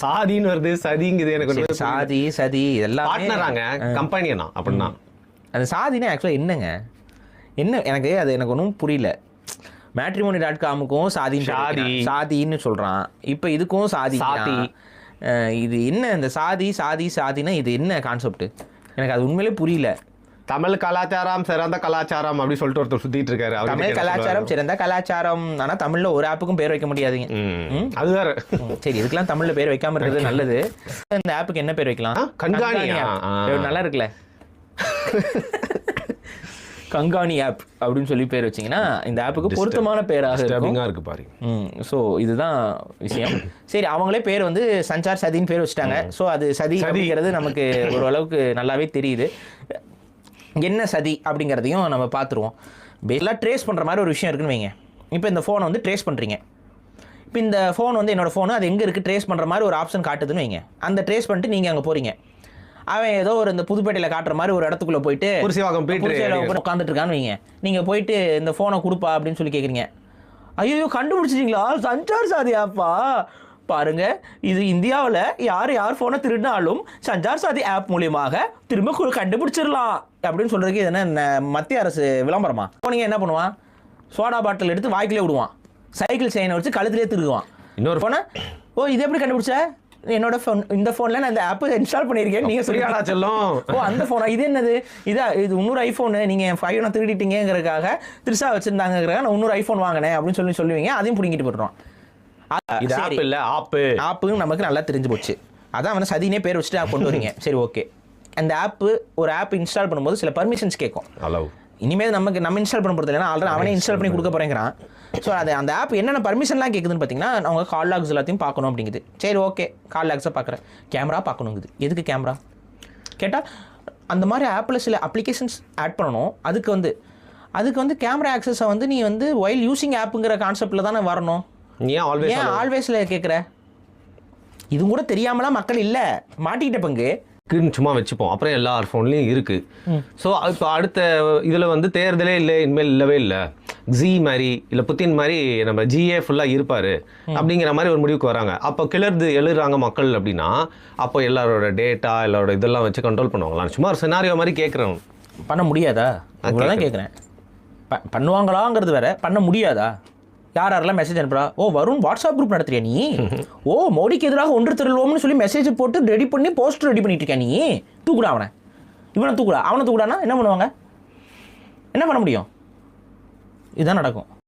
சாதின்னு வருது சதிங்குது எனக்கு சாதி சதி எல்லாமே பார்ட்னராங்க கம்பெனியா அப்படின்னா. அந்த சாதினா ஆக்சுவலாக என்னங்க? என்ன எனக்கு அது எனக்கு ஒன்றும் புரியல. மேட்ரிமோனி டாட் காமுக்கும் சாதி சாதி. சாதின்னு சொல்கிறான் இப்போ இதுக்கும் சாதி சாதி. இது என்ன இந்த சாதி சாதி சாதினா இது என்ன கான்செப்ட் எனக்கு அது உண்மையிலே புரியல. தமிழ் கலாச்சாரம் சிறந்த கலாச்சாரம் அப்படி சொல்லிட்டு ஒருத்தர் சுத்திட்டு இருக்காரு. தமிழ் கலாச்சாரம் சிறந்த கலாச்சாரம். ஆனா தமிழ்ல ஒரு ஆப்புக்கும் பேர் வைக்க முடியாதுங்க. சொல்லுவாரு? ம். அது வேற. ம், சரி இதுக்கெல்லாம் தமிழ்ல பேர் வைக்காம இருக்கிறது நல்லது. இந்த ஆப்புக்கு என்ன பேர் வைக்கலாம்? கண்காணி. நல்லா இருக்குல்ல. கங்காணி ஆப் அப்படின்னு சொல்லி பேர் வச்சீங்கன்னா இந்த ஆப்புக்கு பொருத்தமான பேராக இருக்கு பாரு. ஸோ இதுதான் விஷயம். சரி அவங்களே பேர் வந்து சஞ்சார் சதின்னு பேர் வச்சுட்டாங்க. ஸோ அது சதி அப்படிங்கிறது நமக்கு ஓரளவுக்கு நல்லாவே தெரியுது. என்ன சதி அப்படிங்கிறதையும் நம்ம பார்த்துருவோம். பேஸில் ட்ரேஸ் பண்ணுற மாதிரி ஒரு விஷயம் இருக்குன்னு வைங்க. இப்போ இந்த ஃபோனை வந்து ட்ரேஸ் பண்ணுறீங்க இப்போ இந்த ஃபோன் வந்து என்னோட ஃபோனு அது எங்கே இருக்குது ட்ரேஸ் பண்ணுற மாதிரி ஒரு ஆப்ஷன் காட்டுதுன்னு வைங்க. அந்த ட்ரேஸ் பண்ணிட்டு நீங்கள் அங்கே போகிறீங்க அவன் ஏதோ ஒரு இந்த புதுப்பேட்டையில் காட்டுற மாதிரி ஒரு இடத்துக்குள்ளே போயிட்டு புரிசிவாக்கம் போயிட்டு உட்காந்துட்டு இருக்கான்னு வைங்க. நீங்கள் போயிட்டு இந்த ஃபோனை கொடுப்பா அப்படின்னு சொல்லி கேட்குறீங்க ஐயோ கண்டுபிடிச்சிட்டீங்களா? சஞ்சார் சாதி ஆப்பா பாருங்க. இது இந்தியாவில் யார் யார் ஃபோனை திருடினாலும் சஞ்சார் சாதி ஆப் மூலியமாக திரும்ப கண்டுபிடிச்சிடலாம். அப்படின்னு சொல்றதுக்கு இது என்ன மத்திய அரசு விளம்பரமா? போனீங்க என்ன பண்ணுவான்? சோடா பாட்டில் எடுத்து வாய்க்கிலே விடுவான். சைக்கிள் செயினை வச்சு கழுத்திலே திருகுவான். இன்னொரு போன ஓ இது எப்படி கண்டுபிடிச்ச? என்னோட ஃபோன் இந்த ஃபோனில் நான் இந்த ஆப் இன்ஸ்டால் பண்ணியிருக்கேன் நீங்கள் புரியாடா செல்லம். ஓ அந்த ஃபோனா இது என்னது? இதா இது இன்னொரு ஐஃபோனு நீங்கள் ஃபைவ் ஒன்று திருடிட்டீங்கிறதுக்காக திருசா வச்சிருந்தாங்கிறக்காக நான் இன்னொரு ஐஃபோன் வாங்கினேன் அப்படின்னு சொல்லி சொல்லுவீங்க. அதையும் பிடிங்கிட்டு போட்டுருவான் இது ஆப் இல்ல ஆப்பு. ஆப்புன்னு நமக்கு நல்லா தெரிஞ்சு போச்சு. அதான் வந்து சதினே பேர் வச்சுட்டு app கொண்டு வரீங்க. சரி ஓகே. அந்த ஆப்பு ஒரு ஆப் இன்ஸ்டால் பண்ணும்போது சில பர்மிஷன்ஸ் கேட்கும். அளவு இனிமேல் நமக்கு நம்ம இன்ஸ்டால் பண்ண போகிறது இல்லைனா ஆல்ரெடி அவனே இன்ஸ்டால் பண்ணி கொடுக்க போறேங்கிறான். ஸோ அது அந்த ஆப் என்னென்ன பர்மிஷன்லாம் கேட்குதுன்னு பார்த்தீங்கன்னா அவங்க கால் லாக்ஸ் எல்லாத்தையும் பார்க்கணும் அப்படிங்குது. சரி ஓகே. கால் லாக்ஸை பார்க்குறேன் கேமரா பார்க்கணுங்குது. எதுக்கு கேமரா கேட்டால் அந்த மாதிரி ஆப்பில் சில அப்ளிகேஷன்ஸ் ஆட் பண்ணணும். அதுக்கு வந்து அதுக்கு வந்து கேமரா ஆக்சஸை வந்து நீ வந்து ஒயில் யூசிங் ஆப்புங்கிற கான்செப்டில் தானே வரணும். ஏன் ஆல்வேஸ் ஏன் ஆல்வேஸில் கேட்குற இதுவும் கூட தெரியாமலாம் மக்கள் இல்லை. மாட்டிக்கிட்ட பங்கு. சும்மா வச்சுப்போம். அப்புறம் எல்லா ஃபோன்லேயும் இருக்கு. ஸோ இப்போ அடுத்த இதில் வந்து தேர்தலே இல்லை இனிமேல் இல்லவே இல்லை. ஜி மாதிரி இல்லை புத்தின் மாதிரி நம்ம ஜிஏ ஃபுல்லாக இருப்பார். அப்படிங்கிற மாதிரி ஒரு முடிவுக்கு வராங்க. அப்போ கிளர்து எழுதுறாங்க மக்கள் அப்படின்னா அப்போ எல்லாரோட டேட்டா எல்லாரோட இதெல்லாம் வச்சு கண்ட்ரோல் பண்ணுவாங்களா சும்மா ஒரு சினாரியோ மாதிரி கேட்குறேன் பண்ண முடியாதா? தான் கேட்குறேன் ப பண்ணுவாங்களாங்கிறது வேற. பண்ண முடியாதா? யார் யாரெல்லாம் மெசேஜ் அனுப்புறா? ஓ வருண் வாட்ஸ்அப் குரூப் நடத்துறியா நீ? ஓ மோடிக்கு எதிராக ஒன்று திரள்வோம்னு சொல்லி மெசேஜ் போட்டு ரெடி பண்ணி போஸ்டர் ரெடி பண்ணிட்டு இருக்கியா நீ? தூக்குடா அவனை. இவனை தூக்குடா. அவனை தூக்குடானா என்ன பண்ணுவாங்க? என்ன பண்ண முடியும்? இதுதான் நடக்கும்.